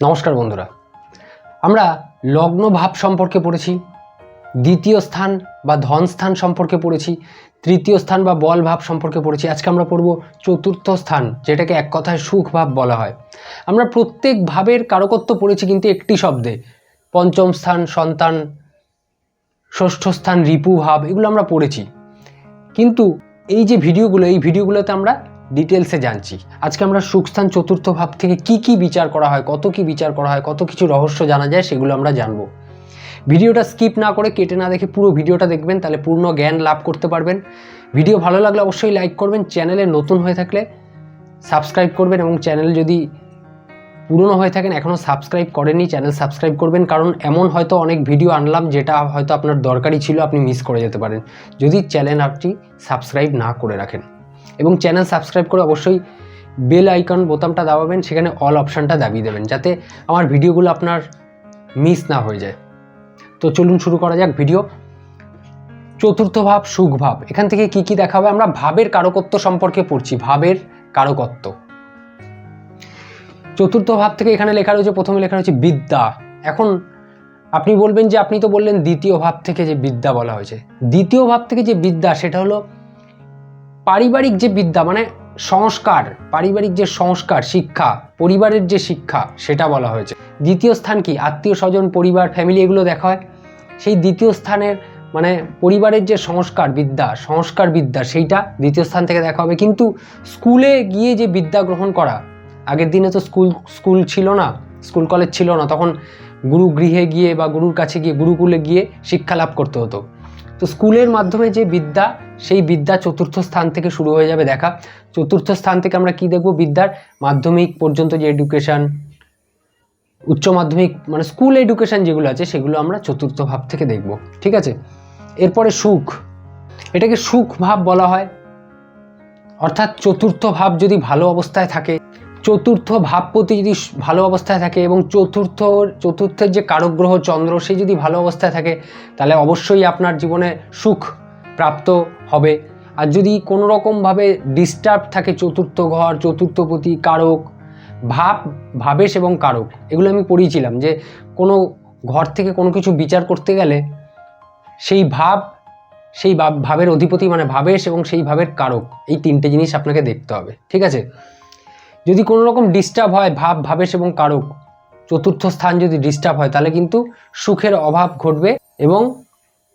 নমস্কার বন্ধুরা। আমরা লগ্ন ভাব সম্পর্কে পড়েছি, দ্বিতীয় স্থান বা ধন স্থান সম্পর্কে পড়েছি, তৃতীয় স্থান বা বল ভাব সম্পর্কে পড়েছি। আজকে আমরা পড়ব চতুর্থ স্থান, যেটাকে এক কথায় সুখ ভাব বলা হয়। আমরা প্রত্যেক ভাবের কারকত্ব পড়েছি কিন্তু একটি শব্দে। পঞ্চম স্থান, সন্তান, ষষ্ঠ স্থান, রিপু ভাব, এগুলো আমরা পড়েছি। কিন্তু এই যে ভিডিওগুলো, এই ভিডিওগুলোতে আমরা ডিটেলসে জানছি। আজকে আমরা সুখস্থান চতুর্থ ভাব থেকে কি কি বিচার করা হয়, কত কি বিচার করা হয়, কত কিছু রহস্য জানা যায় সেগুলো আমরা জানব। ভিডিওটা স্কিপ না করে কেটে না দেখে পুরো ভিডিওটা দেখবেন, তাহলে পূর্ণ জ্ঞান লাভ করতে পারবেন। ভিডিও ভালো লাগলে অবশ্যই লাইক করবেন, চ্যানেলে নতুন হয়ে থাকলে সাবস্ক্রাইব করবেন এবং চ্যানেল যদি পুরনো হয়ে থাকেন, এখনও সাবস্ক্রাইব করেনি চ্যানেল সাবস্ক্রাইব করবেন, কারণ এমন হয়তো অনেক ভিডিও আনলাম যেটা হয়তো আপনার দরকারি ছিল, আপনি মিস করে যেতে পারেন। যদি চ্যানেল আপনি সাবস্ক্রাইব না করে রাখেন। এবং চ্যানেল সাবস্ক্রাইব করে অবশ্যই বেল আইকন বোতামটা দাবাবেন, সেখানে অল অপশানটা দাবিয়ে দেবেন, যাতে আমার ভিডিওগুলো আপনার মিস না হয়ে যায়। তো চলুন শুরু করা যাক ভিডিও চতুর্থ ভাব, সুখ ভাব। এখান থেকে কি কি দেখা হবে আমরা ভাবের কারকত্ব সম্পর্কে পড়ছি, ভাবের কারকত্ব। চতুর্থ ভাব থেকে এখানে লেখা রয়েছে, প্রথমে লেখা রয়েছে বিদ্যা। এখন আপনি বলবেন যে, আপনি তো বললেন দ্বিতীয় ভাব থেকে যে বিদ্যা বলা হয়েছে। দ্বিতীয় ভাব থেকে যে বিদ্যা, সেটা হলো পারিবারিক যে বিদ্যা মানে সংস্কার, পারিবারিক যে সংস্কার, শিক্ষা, পরিবারের যে শিক্ষা, সেটা বলা হয়েছে। দ্বিতীয় স্থান কি? আত্মীয় স্বজন, পরিবার ফ্যামিলি এগুলো দেখা হয়। সেই দ্বিতীয় স্থানের মানে পরিবারের যে সংস্কার বিদ্যা সংস্কার বিদ্যা, সেইটা দ্বিতীয় স্থান থেকে দেখা হবে। কিন্তু স্কুলে গিয়ে যে বিদ্যা গ্রহণ করা, আগের দিনে তো স্কুল স্কুল ছিল না, স্কুল কলেজ ছিল না, তখন গুরু গৃহে গিয়ে বা গুরুর কাছে গিয়ে, গুরুকুলে গিয়ে শিক্ষা লাভ করতে হতো। তো স্কুলের মাধ্যমে যে বিদ্যা, সেই বিদ্যা চতুর্থ স্থান থেকে শুরু হয়ে যাবে। দেখা, চতুর্থ স্থান থেকে আমরা কি দেখব? বিদ্যার মাধ্যমিক পর্যন্ত যে এডুকেশন উচ্চ মাধ্যমিক মানে স্কুল এডুকেশন যেগুলো আছে, সেগুলো আমরা চতুর্থ ভাব থেকে দেখব। ঠিক আছে? এরপরে সুখ। এটাকে সুখ ভাব বলা হয়। অর্থাৎ চতুর্থ ভাব যদি ভালো অবস্থায় থাকে চতুর্থ ভাবপতি যদি ভালো অবস্থায় থাকে এবং চতুর্থ, চতুর্থের যে কারক গ্রহ চন্দ্র, সে যদি ভালো অবস্থায় থাকে, তাহলে অবশ্যই আপনার জীবনে সুখ প্রাপ্ত হবে। আর যদি কোনো রকমভাবে ডিস্টার্ব থাকে চতুর্থ ঘর, চতুর্থপতি, কারক, ভাব, ভাবেশ এবং কারক, এগুলো আমি পড়িয়েছিলাম যে কোনো ঘর থেকে কোনো কিছু বিচার করতে গেলে সেই ভাব, সেই ভাব- ভাবের অধিপতি মানে ভাবেশ এবং সেই ভাবের কারক, এই তিনটে জিনিস আপনাকে দেখতে হবে, ঠিক আছে? যদি কোনো রকম ডিস্টার্ব হয় ভাব, ভাবেশ এবং কারক, চতুর্থ স্থান যদি ডিস্টার্ব হয়, তাহলে কিন্তু সুখের অভাব ঘটবে এবং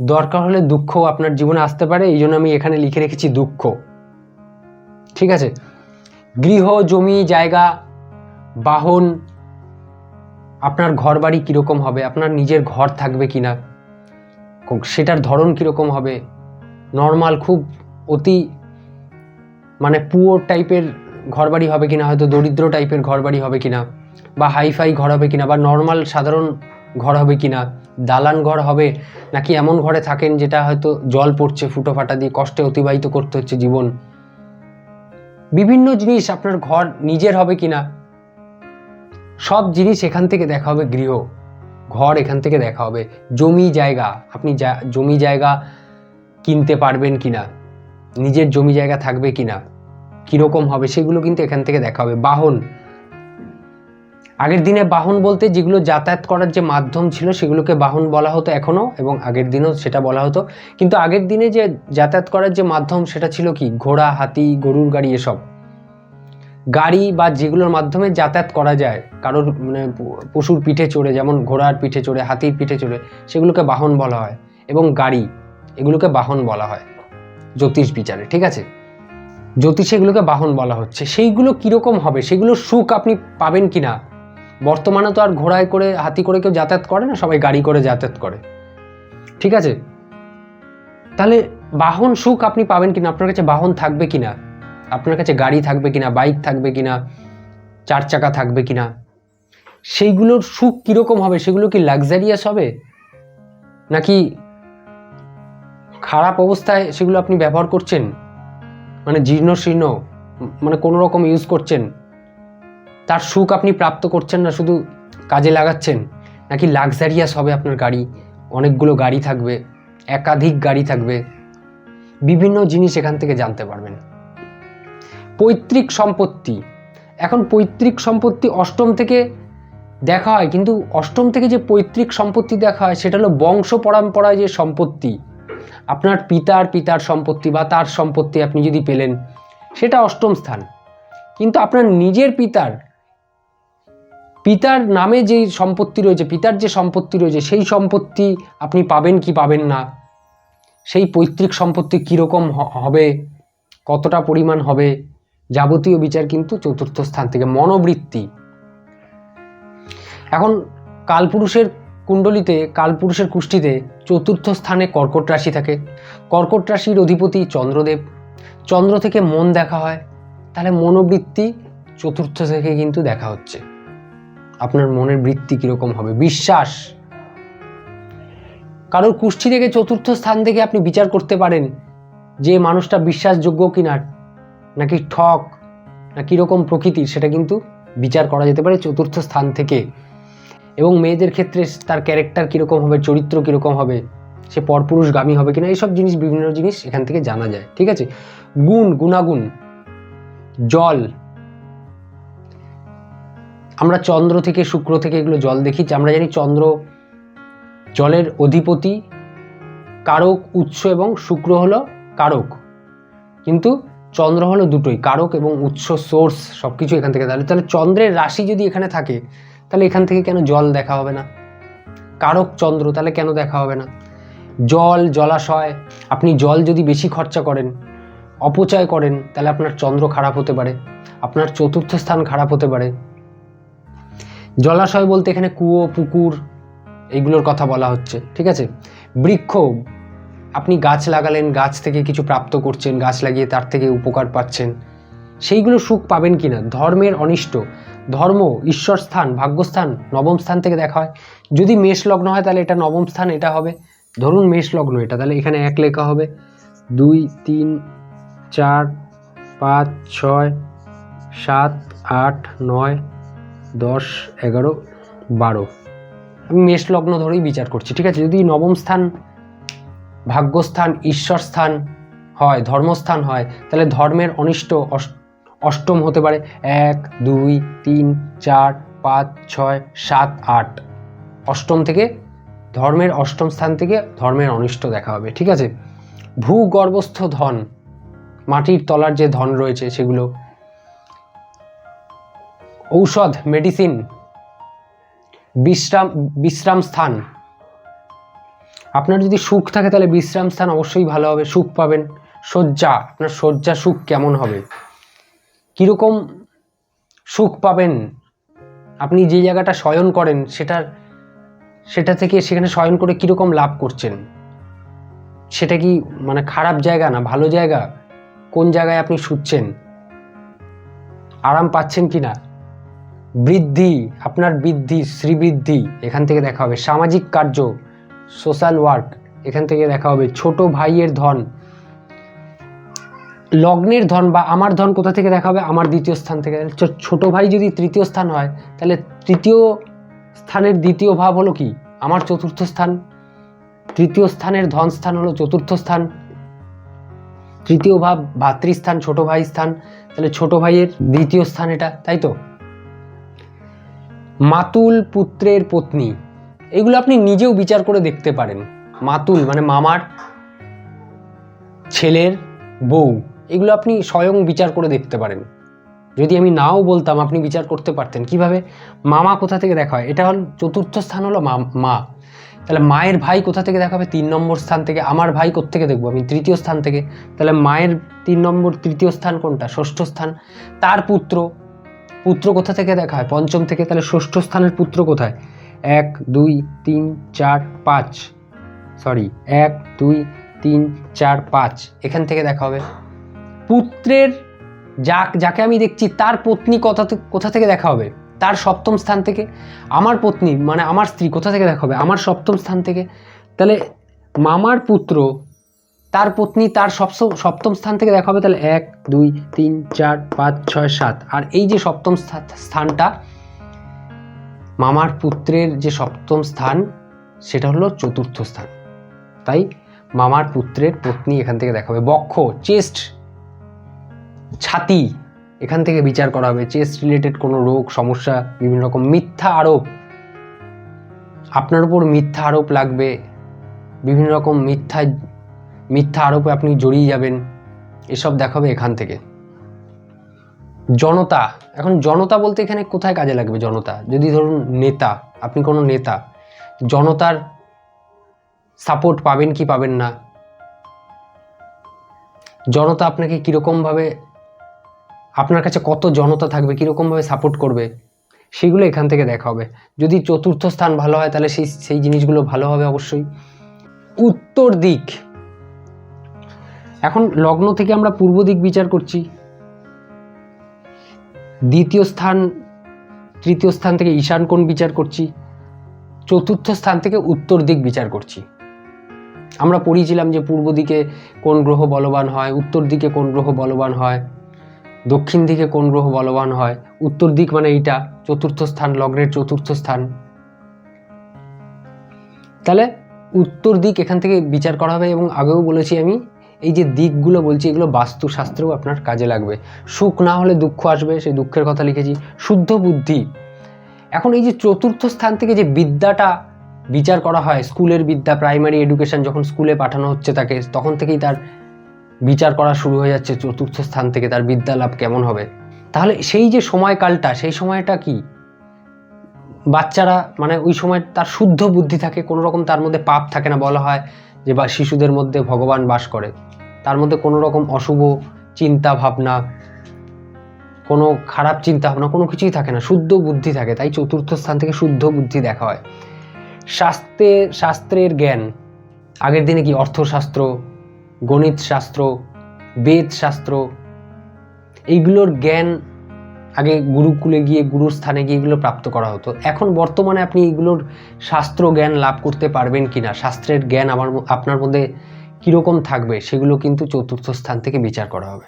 দরকার হলে দুঃখ আপনার জীবনে আসতে পারে। এই জন্য আমি এখানে লিখে রেখেছি দুঃখ। ঠিক আছে? গৃহ, জমি, জায়গা, বাহন, আপনার ঘর বাড়ি কীরকম হবে? আপনার নিজের ঘর থাকবে কি না সেটার ধরন কীরকম হবে? নর্মাল খুব অতি মানে পুয়োর টাইপের ঘরবাড়ি হবে কিনা, হয়তো দরিদ্র টাইপের ঘরবাড়ি হবে কিনা, বা হাইফাই ঘর হবে কিনা, বা নর্মাল সাধারণ ঘর হবে কিনা, দালান ঘর হবে, নাকি এমন ঘরে থাকেন যেটা হয়তো জল পড়ছে ফুটো ফাটা দিয়ে, কষ্টে অতিবাহিত করতে হচ্ছে জীবন। বিভিন্ন জিনিস আপনার ঘর নিজের হবে কিনা, সব জিনিস এখান থেকে দেখা হবে গৃহ, ঘর এখান থেকে দেখা হবে, জমি জায়গা, আপনি জমি জায়গা কিনতে পারবেন কিনা, নিজের জমি জায়গা থাকবে কিনা। কীরকম হবে সেগুলো কিন্তু এখান থেকে দেখা হবে। বাহন। আগের দিনে বাহন বলতে যেগুলো যাতায়াত করার যে মাধ্যম ছিল সেগুলোকে বাহন বলা হতো এখনও এবং আগের দিনেও সেটা বলা হতো। কিন্তু আগের দিনে যে যাতায়াত করার যে মাধ্যম সেটা ছিল কি? ঘোড়া, হাতি, গরুর গাড়ি এসব। গাড়ি বা যেগুলোর মাধ্যমে যাতায়াত করা যায়, কারোর মানে পশুর পিঠে চড়ে, যেমন ঘোড়ার পিঠে চড়ে, হাতির পিঠে চড়ে, সেগুলোকে বাহন বলা হয় এবং গাড়ি, এগুলোকে বাহন বলা হয়। জ্যোতিষ বিচারে, ঠিক আছে? জ্যোতিষে এগুলোকে বাহন বলা হচ্ছে। সেইগুলো কীরকম হবে? সেগুলো সুখ আপনি পাবেন কি না বর্তমানে তো আর ঘোড়ায় করে, হাতি করে কেউ যাতায়াত করে না, সবাই গাড়ি করে যাতায়াত করে। ঠিক আছে? তাহলে বাহন সুখ আপনি পাবেন কিনা? আপনার কাছে বাহন থাকবে কিনা? আপনার কাছে গাড়ি থাকবে কিনা? বাইক থাকবে কিনা? চার চাকা থাকবে কিনা? সেইগুলোর সুখ কীরকম হবে? সেগুলো কি লাক্সারিয়াস হবে? নাকি খারাপ অবস্থায় সেগুলো আপনি ব্যবহার করছেন? মানে জীর্ণ শীর্ণ মানে কোনো রকম ইউজ করছেন। তার সুখ আপনি প্রাপ্ত করছেন না, শুধু কাজে লাগাচ্ছেন, নাকি লাক্সারিয়াস হবে আপনার গাড়ি? অনেকগুলো গাড়ি থাকবে, একাধিক গাড়ি থাকবে। বিভিন্ন জিনিস এখান থেকে জানতে পারবেন। পৈতৃক সম্পত্তি। এখন পৈতৃক সম্পত্তি অষ্টম থেকে দেখা হয়, কিন্তু অষ্টম থেকে যে পৈতৃক সম্পত্তি দেখা হয়, সেটা হলো বংশ পরম্পরায় যে সম্পত্তি। আপনার পিতার পিতার সম্পত্তি বা তার সম্পত্তি আপনি যদি পেলেন, সেটা অষ্টম স্থান। কিন্তু আপনার নিজের পিতার পিতার নামে যে সম্পত্তি রয়েছে, পিতার যে সম্পত্তি রয়েছে, সেই সম্পত্তি আপনি পাবেন কি পাবেন না, সেই পৈতৃক সম্পত্তি কীরকম হবে, কতটা পরিমাণ হবে, যাবতীয় বিচার কিন্তু চতুর্থ স্থান থেকে, মনোবৃত্তি। এখন কালপুরুষের কুণ্ডলিতে কালপুরুষের কুষ্টিতে চতুর্থ স্থানে কর্কট রাশি থাকে। কর্কট রাশির অধিপতি চন্দ্রদেব। চন্দ্র থেকে মন দেখা হয়, তাহলে মনোবৃত্তি চতুর্থ থেকে কিন্তু দেখা হচ্ছে। আপনার মনের বৃত্তি কীরকম হবে? বিশ্বাস? কারোর কুষ্ঠি থেকে চতুর্থ স্থান থেকে আপনি বিচার করতে পারেন যে মানুষটা বিশ্বাসযোগ্য কিনা, নাকি ঠক, না কীরকম প্রকৃতির, সেটা কিন্তু বিচার করা যেতে পারে চতুর্থ স্থান থেকে। এবং মেয়েদের ক্ষেত্রে তার ক্যারেক্টার কীরকম হবে, চরিত্র কীরকম হবে, সে পরপুরুষগামী হবে কিনা, এইসব জিনিস, বিভিন্ন জিনিস এখান থেকে জানা যায়, ঠিক আছে? গুণ, গুণাগুণ, জল, আমরা চন্দ্র থেকে শুক্র থেকে এগুলো জল দেখি আমরা জানি চন্দ্র জলের অধিপতি, কারক, উৎস এবং শুক্র হলো কারক, কিন্তু চন্দ্র হলো দুটোই, কারক এবং উৎস সোর্স সব কিছু এখান থেকে। তাহলে তাহলে চন্দ্রের রাশি যদি এখানে থাকে তাহলে এখান থেকে কেন জল দেখা হবে না? কারক চন্দ্র, তাহলে কেন দেখা হবে না? জল, জলাশয়, আপনি জল যদি বেশি খরচা করেন, অপচয় করেন, তাহলে আপনার চন্দ্র খারাপ হতে পারে, আপনার চতুর্থ স্থান খারাপ হতে পারে। জলাশয় বলতে এখানে কুয়ো, পুকুর, এইগুলোর কথা বলা হচ্ছে, ঠিক আছে? বৃক্ষ, আপনি গাছ লাগালেন, গাছ থেকে কিছু প্রাপ্ত করছেন, গাছ লাগিয়ে তার থেকে উপকার পাচ্ছেন, সেইগুলো সুখ পাবেন কিনা? ধর্মের অনিষ্ট ধর্ম, ঈশ্বর স্থান, ভাগ্যস্থান নবম স্থান থেকে দেখা হয়। যদি মেষ লগ্ন হয়, তাহলে এটা নবম স্থান, এটা হবে। ধরুন মেষ লগ্ন এটা, তাহলে এখানে এক লেখা হবে। দুই, তিন, চার, পাঁচ, ছয়, সাত, আট, নয়, দশ, এগারো, বারো। আমি মেষ লগ্ন ধরেই বিচার করছি, ঠিক আছে? যদি নবম স্থান, ভাগ্যস্থান, ঈশ্বর স্থান হয়, ধর্মস্থান হয়, তাহলে ধর্মের অনিষ্ট অষ্টম হতে পারে এক, দুই, তিন, চার, পাঁচ, ছয়, সাত, আট। অষ্টম থেকে ধর্মের অষ্টম স্থান থেকে ধর্মের অনিষ্ট দেখা হবে, ঠিক আছে? ভূগর্ভস্থ ধন, মাটির তলার যে ধন রয়েছে সেগুলো, ঔষধ মেডিসিন বিশ্রাম বিশ্রাম স্থান। আপনার যদি সুখ থাকে তাহলে বিশ্রাম স্থান অবশ্যই ভালো হবে, সুখ পাবেন। শয্যা, আপনার শয্যা সুখ কেমন হবে? কীরকম সুখ পাবেন? আপনি যে জায়গাটা শয়ন করেন, সেটার, সেটা থেকে সেখানে শয়ন করে কীরকম লাভ করছেন? সেটা কি মানে খারাপ জায়গা না ভালো জায়গা? কোন জায়গায় আপনি শুচ্ছেন আরাম পাচ্ছেন কি না বৃদ্ধি, আপনার বৃদ্ধি, শ্রীবৃদ্ধি, এখান থেকে দেখা হবে। সামাজিক কার্য সোশ্যাল ওয়ার্ক এখান থেকে দেখা হবে। ছোট ভাইয়ের ধন লগ্নের ধন বা আমার ধন কোথা থেকে দেখা হবে? আমার দ্বিতীয় স্থান থেকে। ছোট ভাই যদি তৃতীয় স্থান হয়, তাহলে তৃতীয় স্থানের দ্বিতীয় ভাব হলো কি? আমার চতুর্থ স্থান। তৃতীয় স্থানের ধন স্থান হলো চতুর্থ স্থান। তৃতীয় ভাব ভাতৃস্থান ছোট ভাই স্থান। তাহলে ছোট ভাইয়ের দ্বিতীয় স্থান এটা, তাই তো? মাতুল পুত্রের পত্নী। এগুলো আপনি নিজেও বিচার করে দেখতে পারেন। মাতুল মানে মামার ছেলের বউ। এগুলো আপনি স্বয়ং বিচার করে দেখতে পারেন। যদি আমি নাও বলতাম আপনি বিচার করতে পারতেন। কীভাবে? মামা কোথা থেকে দেখা হয়? এটা হল চতুর্থ স্থান হলো মা তাহলে মায়ের ভাই কোথা থেকে দেখা হবে? তিন নম্বর স্থান থেকে। আমার ভাই কোত্থেকে দেখব? আমি তৃতীয় স্থান থেকে। তাহলে মায়ের তিন নম্বর, তৃতীয় স্থান কোনটা? ষষ্ঠ স্থান। তার পুত্র পুত্র কোথা থেকে দেখা হয়? পঞ্চম থেকে। তাহলে ষষ্ঠ স্থানের পুত্র কোথায়? এক, দুই, তিন, চার, পাঁচ। সরি এক, দুই, তিন, চার, পাঁচ। এখান থেকে দেখা হবে। পুত্রের যা যাকে আমি দেখছি তার পত্নী কথা কোথা থেকে দেখা হবে? তার সপ্তম স্থান থেকে? আমার পত্নী মানে আমার স্ত্রী কোথা থেকে দেখা হবে? আমার সপ্তম স্থান থেকে? তাহলে মামার পুত্র, তার পত্নী তার সপ্তম সপ্তম স্থান থেকে দেখা হবে? তাহলে এক, দুই, তিন, চার, পাঁচ, ছয়, সাত। আর এই যে সপ্তম স্থানটা, মামার পুত্রের যে সপ্তম স্থান, সেটা হলো চতুর্থ স্থান। তাই মামার পুত্রের পত্নী এখান থেকে দেখা হবে। বক্ষ, চেস্ট ছাতি। এখান থেকে বিচার করা হবে চেস্ট রিলেটেড কোনো রোগ, সমস্যা, বিভিন্ন রকম মিথ্যা আরোপ। আপনার উপর মিথ্যা আরোপ লাগবে, বিভিন্ন রকম মিথ্যা মিথ্যা আরোপে আপনি জড়িয়ে যাবেন। এসব দেখাবে এখান থেকে। জনতা, এখন জনতা বলতে এখানে কোথায় কাজে লাগবে জনতা? যদি ধরুন নেতা, আপনি কোনো নেতা, জনতার সাপোর্ট পাবেন কি পাবেন না? জনতা আপনাকে কীরকমভাবে আপনার কাছে কত জনতা থাকবে কীরকমভাবে সাপোর্ট করবে, সেগুলো এখান থেকে দেখা হবে। যদি চতুর্থ স্থান ভালো হয়, তাহলে সেই সেই জিনিসগুলো ভালো হবে অবশ্যই। উত্তর দিক। এখন লগ্ন থেকে আমরা পূর্ব দিক বিচার করছি। দ্বিতীয় স্থান, তৃতীয় স্থান থেকে ঈশান কোণ বিচার করছি। চতুর্থ স্থান থেকে উত্তর দিক বিচার করছি। আমরা পড়িয়েছিলাম যে পূর্ব দিকে কোন গ্রহ বলবান হয়, উত্তর দিকে কোন গ্রহ বলবান হয়। দক্ষিণ দিকে কোন গ্রহ বলবান হয়? উত্তর দিক মানে এইটা, চতুর্থ স্থান, লগ্নের চতুর্থ স্থান। তাহলে উত্তর দিক এখান থেকে বিচার করা হবে এবং আগেও বলেছি আমি, এই যে দিকগুলো বলছি, এগুলো বাস্তুশাস্ত্রেও আপনার কাজে লাগবে। সুখ না হলে দুঃখ আসবে, সেই দুঃখের কথা লিখেছি। শুদ্ধ বুদ্ধি। এখন এই যে চতুর্থ স্থান থেকে যে বিদ্যাটা বিচার করা হয়, স্কুলের বিদ্যা, প্রাইমারি এডুকেশন যখন স্কুলে পাঠানো হচ্ছে তাকে, তখন থেকেই তার বিচার করা শুরু হয়ে যাচ্ছে চতুর্থ স্থান থেকে, তার বিদ্যা লাভ কেমন হবে? তাহলে সেই যে সময়কালটা, সেই সময়টা কি? বাচ্চারা মানে ওই সময় তার শুদ্ধ বুদ্ধি থাকে, কোনো রকম তার মধ্যে পাপ থাকে না বলা হয়, যে বা শিশুদের মধ্যে ভগবান বাস করে। তার মধ্যে কোনো রকম অশুভ চিন্তা ভাবনা, কোনো খারাপ চিন্তা ভাবনা, কোনো কিছুই থাকে না, শুদ্ধ বুদ্ধি থাকে, তাই চতুর্থ স্থান থেকে শুদ্ধ বুদ্ধি দেখা হয়। শাস্ত্রের শাস্ত্রের জ্ঞান, আগের দিনে কি অর্থশাস্ত্র গণিত শাস্ত্র বেদ শাস্ত্র এইগুলোর জ্ঞান আগে গুরুকুলে গিয়ে, গুরুর স্থানে গিয়ে এগুলো প্রাপ্ত করা হতো। এখন বর্তমানে আপনি এগুলোর শাস্ত্র জ্ঞান লাভ করতে পারবেন কি না শাস্ত্রের জ্ঞান আমার আপনার মধ্যে কীরকম থাকবে? সেগুলো কিন্তু চতুর্থ স্থান থেকে বিচার করা হবে।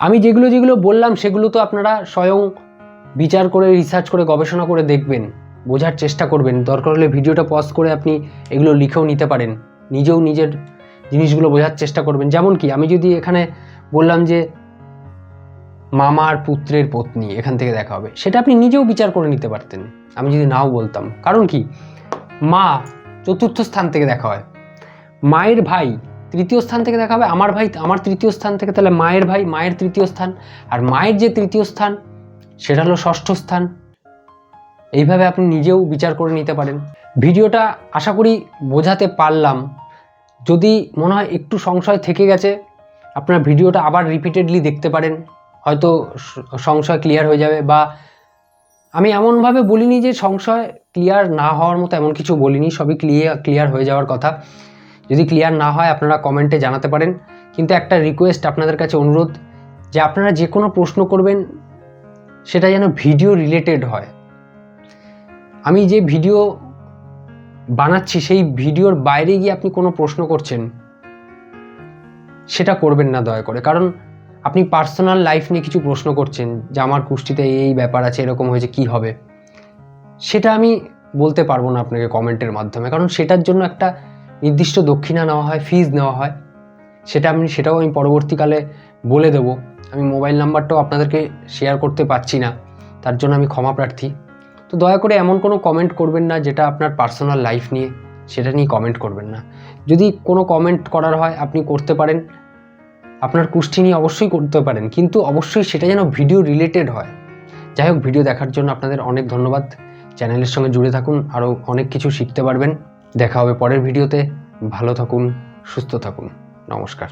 আমি যেগুলো যেগুলো বললাম, সেগুলো তো আপনারা স্বয়ং বিচার করে রিসার্চ করে, গবেষণা করে দেখবেন। বোঝার চেষ্টা করবেন। দরকার হলে ভিডিওটা পজ করে আপনি এগুলো লিখেও নিতে পারেন। নিজেও নিজের জিনিসগুলো বোঝার চেষ্টা করবেন। যেমন কি, আমি যদি এখানে বললাম যে মামার পুত্রের পত্নী এখান থেকে দেখা হবে, সেটা আপনি নিজেও বিচার করে নিতে পারতেন। আমি যদি নাও বলতাম। কারণ কি, মা চতুর্থ স্থান থেকে দেখা হয়। মায়ের ভাই তৃতীয় স্থান থেকে দেখা হবে। আমার ভাই, আমার তৃতীয় স্থান থেকে তাহলে মায়ের ভাই, মায়ের তৃতীয় স্থান। আর মায়ের যে তৃতীয় স্থান, সেটা হলো ষষ্ঠ স্থান। এইভাবে আপনি নিজেও বিচার করে নিতে পারেন। ভিডিওটা আশা করি বোঝাতে পারলাম। যদি মনে হয় একটু সংশয় থেকে গেছে, আপনার ভিডিওটা আবার রিপিটেডলি দেখতে পারেন। হয়তো সংশয় ক্লিয়ার হয়ে যাবে বা আমি এমনভাবে বলিনি যে সংশয় ক্লিয়ার না হওয়ার মতো এমন কিছু বলিনি, সবই ক্লিয়ার ক্লিয়ার হয়ে যাওয়ার কথা। যদি ক্লিয়ার না হয়, আপনারা কমেন্টে জানাতে পারেন। কিন্তু একটা রিকোয়েস্ট আপনাদের কাছে অনুরোধ যে আপনারা যে কোনো প্রশ্ন করবেন, সেটা যেন ভিডিও রিলেটেড হয়। আমি যে ভিডিও বানাচ্ছি, সেই ভিডিওর বাইরে গিয়ে আপনি কোনো প্রশ্ন করছেন, সেটা করবেন না দয়া করে। কারণ আপনি পার্সোনাল লাইফ নিয়ে কিছু প্রশ্ন করছেন যে আমার কুষ্টিতে এই ব্যাপার আছে, এরকম হয়েছে, কি হবে? সেটা আমি বলতে পারব না আপনাকে কমেন্টের মাধ্যমে। কারণ সেটার জন্য একটা নির্দিষ্ট দক্ষিণা নেওয়া হয় ফিজ নেওয়া হয়। সেটা আমি, সেটাও আমি পরবর্তীকালে বলে দেবো। আমি মোবাইল নাম্বারটাও আপনাদেরকে শেয়ার করতে পারছি না। তার জন্য আমি ক্ষমা প্রার্থী। তো দয়া করে এমন কোনো কমেন্ট করবেন না যেটা আপনার পার্সোনাল লাইফ নিয়ে, সেটা নিয়ে কমেন্ট করবেন না। যদি কোনো কমেন্ট করার হয়, আপনি করতে পারেন। আপনার কুষ্টি নিয়ে অবশ্যই করতে পারেন, কিন্তু অবশ্যই সেটা যেন ভিডিও রিলেটেড হয়। যাই হোক ভিডিও দেখার জন্য আপনাদের অনেক ধন্যবাদ। চ্যানেলের সঙ্গে জুড়ে থাকুন, আরও অনেক কিছু শিখতে পারবেন। দেখা হবে পরের ভিডিওতে ভালো থাকুন, সুস্থ থাকুন। নমস্কার।